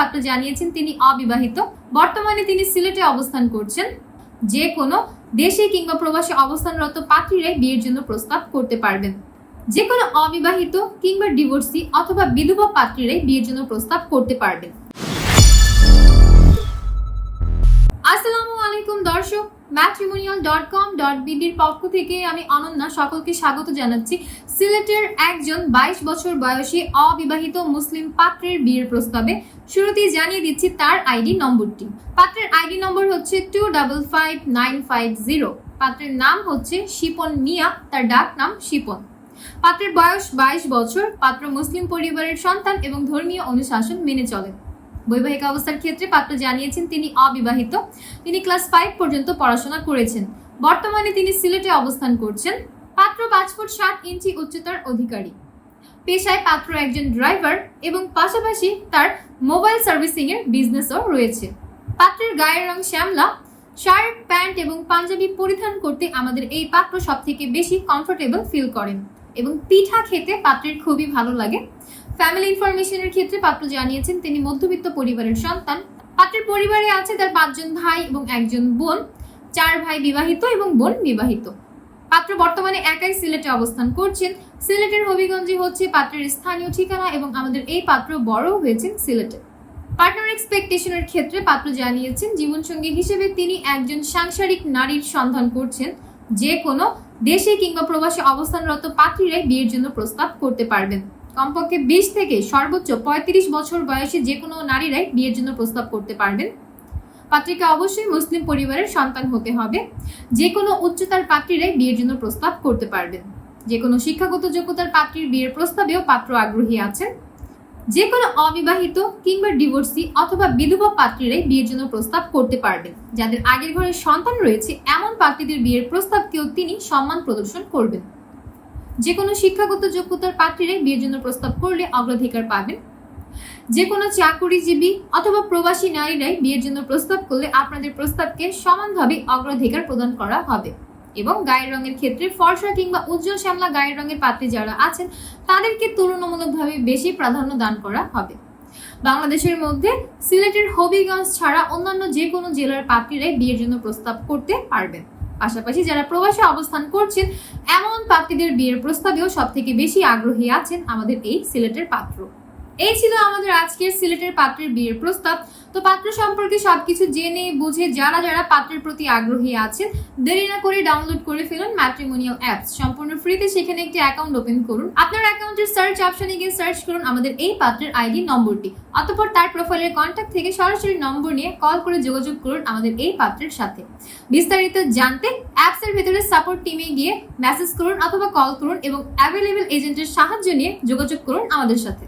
পাত্র জানিয়েছেন তিনি অবিবাহিত। বর্তমানে তিনি সিলেটে অবস্থান করছেন। যে কোনো দেশে কিংবা প্রবাসে অবস্থানরত পাত্রীরাই বিয়ের জন্য প্রস্তাব করতে পারবেন। যে কোনো অবিবাহিত কিংবা ডিভোর্সি অথবা বিধবা পাত্রীরাই বিয়ের জন্য প্রস্তাব করতে পারবেন। আসসালামু আলাইকুম, দর্শক। ম্যাট্রিমোনিয়াল ডট কম ডট বিডির পক্ষ থেকে আমি অনন্যা সকলকে স্বাগত জানাচ্ছি। সিলেটের একজন বাইশ বছর বয়সী অবিবাহিত মুসলিম পাত্রের বিয়ের প্রস্তাবে শুরুতেই জানিয়ে দিচ্ছি তার আইডি নম্বরটি। পাত্রের আইডি নম্বর হচ্ছে two double five nine five zero. পাত্রের নাম হচ্ছে শিপন মিয়া, তার ডাক নাম শিপন। পাত্রের বয়স বাইশ বছর, পাত্র মুসলিম পরিবারের সন্তান এবং ধর্মীয় অনুশাসন মেনে চলেন। বৈবাহিক অবস্থার ক্ষেত্রে পাত্র জানিয়েছেন তিনি অবিবাহিত। তিনি ক্লাস ফাইভ পর্যন্ত পড়াশোনা করেছেন। বর্তমানে তিনি সিলেটে অবস্থান করছেন। পাত্র পাঁচ ফুট সাত ইঞ্চি উচ্চতার অধিকারী। পেশায় পাত্র একজন ড্রাইভার এবং পাশাপাশি তার মোবাইল সার্ভিসিং এর বিজনেসও রয়েছে। পাত্রের গায়ের রং শ্যামলা, শার্ট, প্যান্ট এবং পাঞ্জাবি পরিধান করতে আমাদের এই পাত্র সব থেকে বেশি কমফোর্টেবল ফিল করেন এবং পিঠা খেতে পাত্রের খুবই ভালো লাগে। ফ্যামিলি ইনফরমেশনের ক্ষেত্রে পাত্র জানিয়েছেন, তিনি মধ্যবিত্ত পরিবারের সন্তান। পাত্রের পরিবারে আছে তার পাঁচজন ভাই এবং একজন বোন। চার ভাই বিবাহিত এবং বোন বিবাহিত। পাত্র বর্তমানে একাই সিলেটে অবস্থান করছেন। সিলেটের হবিগঞ্জে হচ্ছে পাত্রের স্থানীয় ঠিকানা এবং আমাদের এই পাত্র বড় হয়েছেন সিলেটে। পার্টনার এক্সপেকটেশনের ক্ষেত্রে পাত্র জানিয়েছেন, জীবনসঙ্গী হিসেবে তিনি একজন সাংসারিক নারীর সন্ধান করছেন। যে কোনো দেশে কিংবা প্রবাসে অবস্থানরত পাত্রীরাই বিয়ের জন্য প্রস্তাব করতে পারবেন। কমপক্ষে বিশ থেকে সর্বোচ্চ পঁয়ত্রিশ বছর বয়সে যে কোনো নারীরাই বিয়ের জন্য প্রস্তাব করতে পারবেন। পাত্রীকে অবশ্যই মুসলিম পরিবারের সন্তান হতে হবে। যে কোনো উচ্চতার পাত্রীরাই বিয়ের জন্য প্রস্তাব করতে পারবেন। যে কোনো শিক্ষাগত যোগ্যতার পাত্রীর বিয়ের প্রস্তাবেও পাত্র আগ্রহী আছেন। যে কোনো অবিবাহিত কিংবা ডিভোর্সি অথবা বিধবা পাত্রীরাই বিয়ের জন্য প্রস্তাব করতে পারবেন। যাদের আগের ঘরে সন্তান রয়েছে, এমন পাত্রীদের বিয়ের প্রস্তাবকেও তিনি সম্মান প্রদর্শন করবেন। যে কোনো শিক্ষাগত যোগ্যতার পাত্রীরাই বিয়ের জন্য প্রস্তাব করলে অগ্রাধিকার পাবেন। যে কোনো চাকুরিজীবী অথবা প্রবাসী নারীরাই বিয়ের জন্য প্রস্তাব করলে আপনাদের প্রস্তাবকে সমানভাবে অগ্রাধিকার প্রদান করা হবে। এবং গায়ের রঙের ক্ষেত্রে ফর্সা কিংবা উজ্জ্বল শ্যামলা গায়ের রঙের পাত্রী যারা আছেন, তাদেরকে তুলনামূলকভাবে বেশি প্রাধান্য দান করা হবে। বাংলাদেশের মধ্যে সিলেটের হবিগঞ্জ ছাড়া অন্যান্য যে কোনো জেলার পাত্রীরাই বিয়ের জন্য প্রস্তাব করতে পারবেন। পাশাপাশি যারা প্রবাসে অবস্থান করছেন, এমন পাত্রীদের বিয়ের প্রস্তাবেও সব থেকে বেশি আগ্রহী আছেন আমাদের এই সিলেটের পাত্র। এই ছিল আমাদের আজকের সিলেটের পাত্রের বিয়ের প্রস্তাব। তো পাত্র সম্পর্কে সবকিছু জেনে, বুঝে যারা যারা পাত্রের প্রতি আগ্রহী আছেন, দেরি না করে ডাউনলোড করে ফেলুন ম্যাট্রিমোনিয়াল অ্যাপস সম্পূর্ণ ফ্রিতে সেখানে একটি অ্যাকাউন্ট ওপেন করুন। আপনার অ্যাকাউন্টের সার্চ অপশনে গিয়ে সার্চ করুন আমাদের এই পাত্রের আইডি নম্বরটি। অতঃপর তার প্রোফাইলের কন্ট্যাক্ট থেকে সরাসরি নম্বর নিয়ে কল করে যোগাযোগ করুন আমাদের এই পাত্রের সাথে। বিস্তারিত জানতে অ্যাপসের ভেতরে সাপোর্ট টিমে গিয়ে মেসেজ করুন অথবা কল করুন এবং অ্যাভেলেবেল এজেন্টের সাহায্য নিয়ে যোগাযোগ করুন আমাদের সাথে।